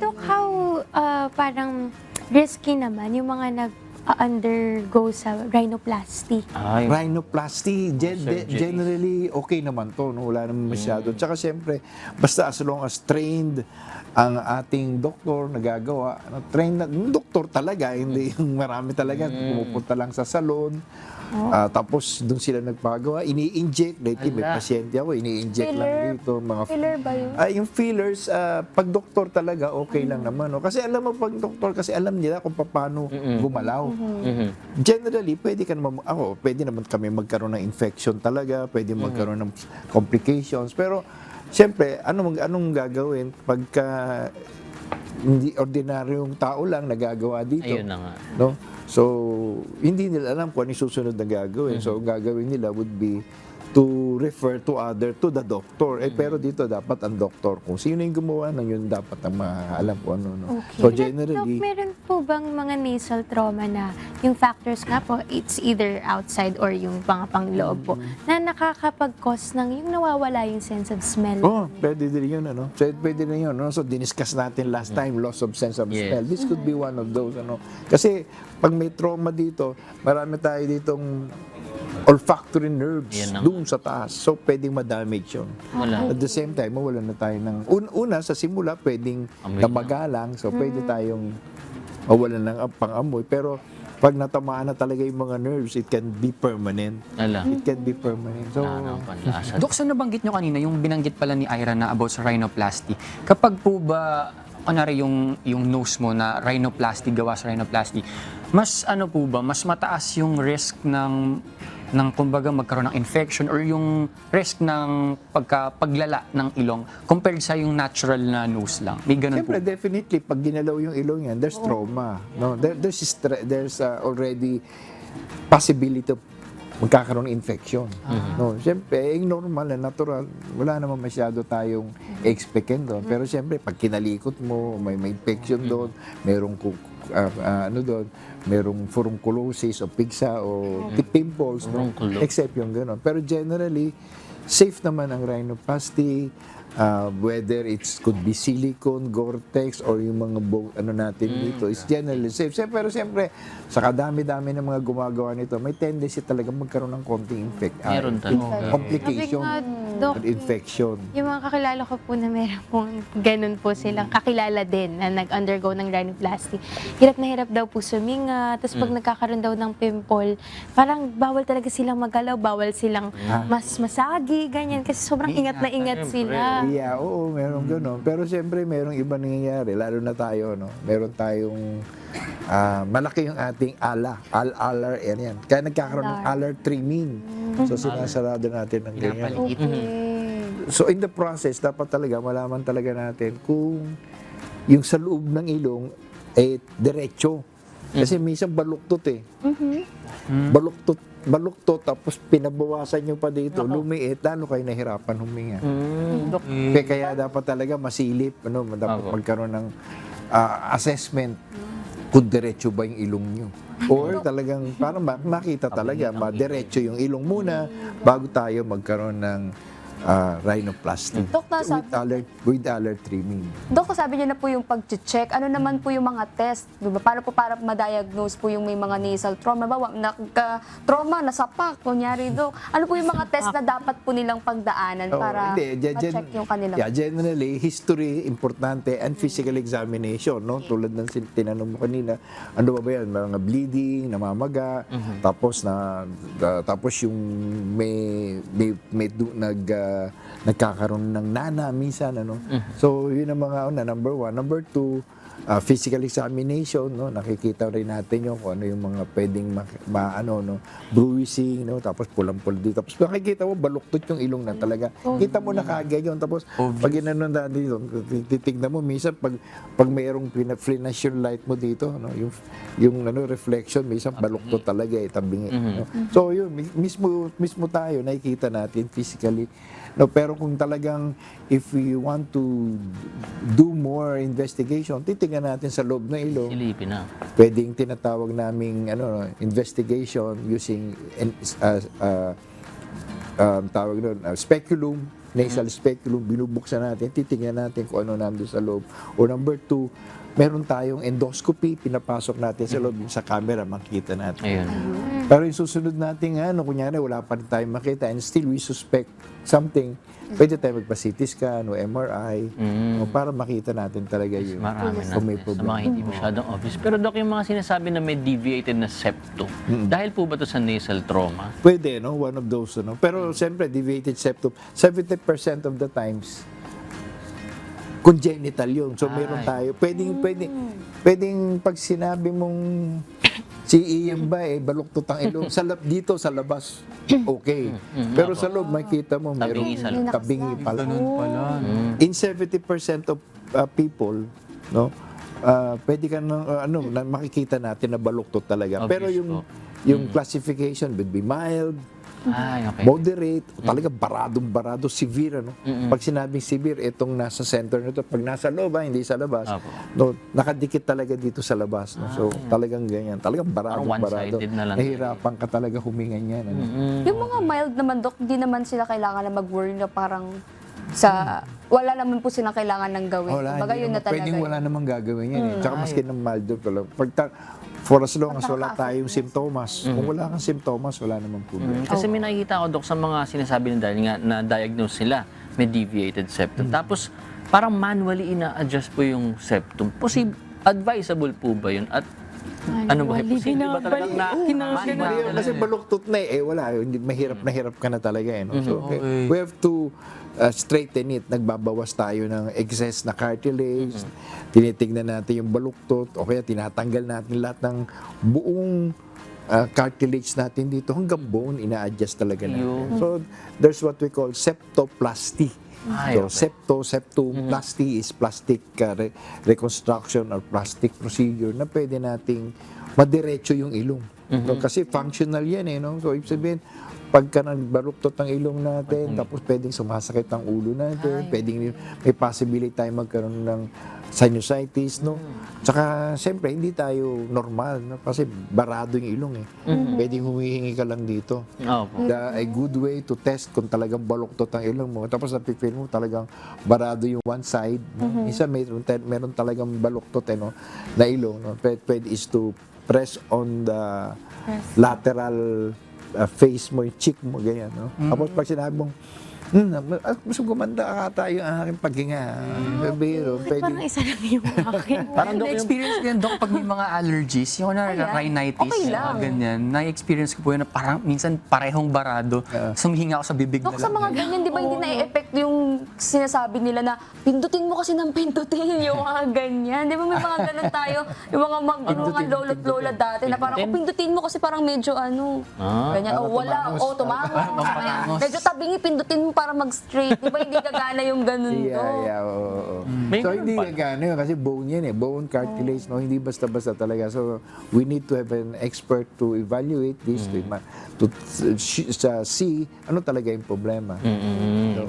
Doc, how uh, parang risky naman yung mga nag-undergo sa rhinoplasty? Ay, Rhinoplasty, gen- surgery. generally okay naman to, no? wala naman masyado. Tsaka siyempre, basta as long as trained ang ating doktor nagagawa, ano, trained na, yung doktor talaga, hindi yung marami talaga, pumupunta lang sa salon, ah, tapos doon sila nagpagawa, ini-inject, dahil may Ala. pasyente ako, ini-inject lang Filler. dito, mga Filler ba yun? Ah, yung fillers, ah, pag doktor talaga, okay lang naman. No? Kasi alam mo, pag doktor, kasi alam nila kung paano gumalaw. Mhm. Generally, pwede ka naman, ako, pwede naman kami magkaroon ng infection talaga, pwede magkaroon ng complications. Pero, siyempre, anong, anong gagawin pagka hindi ordinaryong tao lang nagagawa dito? ayun na nga. No? So, hindi nila alam kung ano yung susunod na gagawin. So, ang gagawin nila would be to refer to other, to the doctor. Eh, pero dito dapat ang doctor. Kung sino yung gumawa ng yun, dapat ang maalam kung ano. No? Okay. So, Doc, generally, meron po bang mga nasal trauma na yung factors nga po, it's either outside or yung mga pangloob po, na nakakapag-cause ng yung nawawala yung sense of smell? Oh, pwede din yun, ano? So, pwede din yun, ano? So, diniscuss natin last time, loss of sense of Yes. smell. This could be one of those, ano? Kasi, pag may trauma dito, marami tayo ditong olfactory nerves Yan ang- doon sa taas. So, pwedeng ma-damage yun. Wala. At the same time, mawalan na tayo ng... Un- una, sa simula, pwedeng Amoy namagalang. So, pwede tayong mawalan ng ah, pang-amoy. Pero, pag natamaan na talaga yung mga nerves, it can be permanent. Ala. It can be permanent. So, Wala nang panlasa. Dok, sa nabanggit nyo kanina, yung binanggit pala ni Ira na about sa rhinoplasty, kapag po ba, kunwari yung, yung nose mo na rhinoplasty, gawa sa rhinoplasty, mas ano po ba, mas mataas yung risk ng ng kumbaga magkaroon ng infection or yung risk ng pagka paglala ng ilong compared sa yung natural na nose lang. May ganun po. Siyempre, definitely, pag ginalaw yung ilong yan, there's trauma. No? There, there's stre- there's uh, already possibility of magkakaroon ng infection. No, siyempre, yung normal na natural, wala naman masyado tayong expectin doon. Pero siyempre, pag kinalikot mo, may, may infection doon, merong ah, ah, ano doon, merong furunculosis o pigsa o pimples, no? Except yung gano'n. Pero generally, safe naman ang rhinoplasty, uh, whether it's could be silicone, Gore-Tex, or yung mga bo- ano natin dito, is generally safe. Siyempre, pero siyempre, sa kadami-dami ng mga gumagawa nito, may tendency talaga magkaroon ng konting infect, ah, Meron talaga. complication, nga, Doc, or infection. Yung mga kakilala ko po na meron pong ganun po silang kakilala din na nag-undergo ng rhinoplasty. Hirap na hirap daw po suminga. Tapos Mm. pag nagkakaroon daw ng pimple, parang bawal talaga silang magalaw, bawal silang Ah. mas masagi, ganyan. Kasi sobrang ingat na ingat sila. Yeah, oo, meron gano'n. Pero siyempre, merong iba nangyayari, lalo na tayo, no? Meron tayong ah, malaki yung ating ala, al alar yan yan. Kaya nagkakaroon ng alar trimming. So sinasarado natin ng ganyan. Pinapaligid. Okay. So in the process, dapat talaga malaman talaga natin kung yung sa loob ng ilong eh diretso. Kasi minsan baluktot eh. Baluktot, baluktot tapos pinabawasan nyo pa dito, lumiit, lalo kayo nahirapan huminga. Mm, dok. Kaya, kaya dapat talaga masilip, ano, dapat Opo. magkaroon ng ah, assessment kung diretso ba yung ilong nyo. Or talagang, para ma- makita talaga, ma-diretso yung ilong muna bago tayo magkaroon ng ah, rhinoplasty Dok, nasa- with alert, with alert trimming. Dok, sabi niyo na po yung pag-check. Ano naman po yung mga test? Diba? Paano po para ma-diagnose po yung may mga nasal trauma? Bawa, nagka-trauma, nasapak, kunyari, Dok. Ano po yung mga test na dapat po nilang pagdaanan Oo, para hindi, gen- gen- ma-check yung kanilang... Yeah, generally, history, importante, and physical examination, no? Tulad ng sin- tinanong mo kanina, ano ba ba yan? Mga bleeding, namamaga, tapos na, da- tapos yung may, may, may du- nag, ah, nagkakaroon ng nana minsan, ano? So, yun ang mga una, number one. Number two, ah, physical examination, no? Nakikita rin natin yung kung ano yung mga pwedeng ma, ma- ano, no? Bruising, no? Tapos pulang-pula dito. Tapos makikita mo, baluktot yung ilong na talaga. Kita mo na kagad yun. Tapos, pag inanon dito, titignan mo, minsan pag, pag mayroong pina-flash yung light mo dito, no? Yung, yung ano, reflection, minsan baluktot talaga, eh, tabingi. no? So, yun, mi- mismo, mismo tayo, nakikita natin physically. No, pero kung talagang if we want to do more investigation, titingnan natin sa loob ng ilong. Silipin na. Pwedeng tinatawag naming ano investigation using uh, uh, um, tawag doon, uh, speculum nasal speculum, binubuksan natin, titingnan natin kung ano nandun sa loob. O number two, meron tayong endoscopy, pinapasok natin sa loob, sa camera, makikita natin. Ayun. Pero yung susunod natin, ano, kunyari, wala pa rin tayong makita and still we suspect something, pwede tayo magpa-CT scan o MRI o para makita natin talaga yung Marami kung may sa problema. mga hindi masyadong obvious. Pero Dok, yung mga sinasabi na may deviated na septum, dahil po ba to sa nasal trauma? Pwede, no? One of those, no? Pero siyempre, deviated septum, 70% of the times, congenital yun. So, meron Ay. tayo. Pwedeng, pwedeng, pwedeng pag sinabi mong si Ian ba, eh, baluktot ang ilong. Sa lab, dito, sa labas, okay. Pero sa loob, makita mo, Tabingi merong sa loob. tabingi pala. Ganun pala. In 70% of uh, people, no, uh, pwede ka na, uh, ano, na makikita natin na baluktot talaga. Obvious Pero yung po. yung classification would be mild, Ay, okay. moderate, o talaga baradong barado, severe. Ano? Pag sinabing severe, itong nasa center nito, pag nasa loob, ah, hindi sa labas, Apo. no, nakadikit talaga dito sa labas. No? So, talagang ganyan. Talagang baradong Parang barado. one-sided na lang. Nahihirapan ka talaga huminga niyan. Ano? Yung mga mild naman, Dok, di naman sila kailangan na mag-worry na parang sa... Wala naman po silang kailangan ng gawin. Wala, Kumbaga, yun na naman, talaga. pwedeng wala namang gagawin yan. Eh. Tsaka maski ng mild talaga. Pag ta- for as long as wala tayong simptomas, kung wala kang simptomas, wala namang problema. Mm, Kasi may nakikita ko, Dok, sa mga sinasabi ng dahil nga na-diagnose sila may deviated septum. Tapos, parang manually ina-adjust po yung septum. Posib advisable po ba yun? At ano ba? Ba talagang na manually Kasi, kasi baluktot na eh, eh wala, hindi, mahirap na hirap ka na talaga eh. No? So, okay. Okay. we have to uh, straighten it. Nagbabawas tayo ng excess na cartilage, tinitingnan natin yung baluktot, o kaya tinatanggal natin lahat ng buong uh, cartilage natin dito hanggang bone, ina-adjust talaga natin. So, there's what we call septoplasty. Ay, so, okay. septo, septum, plasty is plastic uh, re- reconstruction or plastic procedure na pwede nating madiretso yung ilong. No, kasi functional yan eh. No? So, ibig sabihin, pagka nagbaluktot ang ilong natin, tapos pwedeng sumasakit ang ulo natin, pwedeng may possibility tayo magkaroon ng sinusitis, no? Tsaka, siyempre, hindi tayo normal, no? Kasi barado yung ilong eh. Pwedeng humihingi ka lang dito. Opo. The, a good way to test kung talagang baluktot ang ilong mo. Tapos napipil mo talagang barado yung one side. No? Isa meron, meron talagang baluktot eh, no? na ilong. No? Pwede, pwede is to press on the lateral uh, face mo, yung cheek mo, ganyan. No? Tapos pag sinabi mong, hmm, ah, gusto gumanda ata yung aking paghinga. Sabihin, no? Pwede, Parang isa lang yung akin. Parang na-experience ko yan, Dok, pag may mga allergies, yung na Ayan. rhinitis, Okay lang. mga ganyan, na-experience ko po yun na parang minsan parehong barado, sumihinga ako sa bibig Dok, na sa lang. mga ganyan, di ba hindi na-effect yung sinasabi nila na pindutin mo kasi ng pindutin yung mga ganyan. Di ba may mga ganun tayo, yung mga, mag, yung mga lolo't lola dati na parang, oh, pindutin mo kasi parang medyo ano, Ah, ganyan, oh, wala, oh. Tumangos. medyo tabingi, pindutin mo para mag-straight. Di ba hindi gagana yung ganun, Yeah, Dok? yeah, oo, oo. May So, ganun hindi pa. gagana yun kasi bone yan eh. Bone cartilage, no? Hindi basta-basta talaga. So, we need to have an expert to evaluate this, to, ma- to, uh, see ano talaga yung problema. So,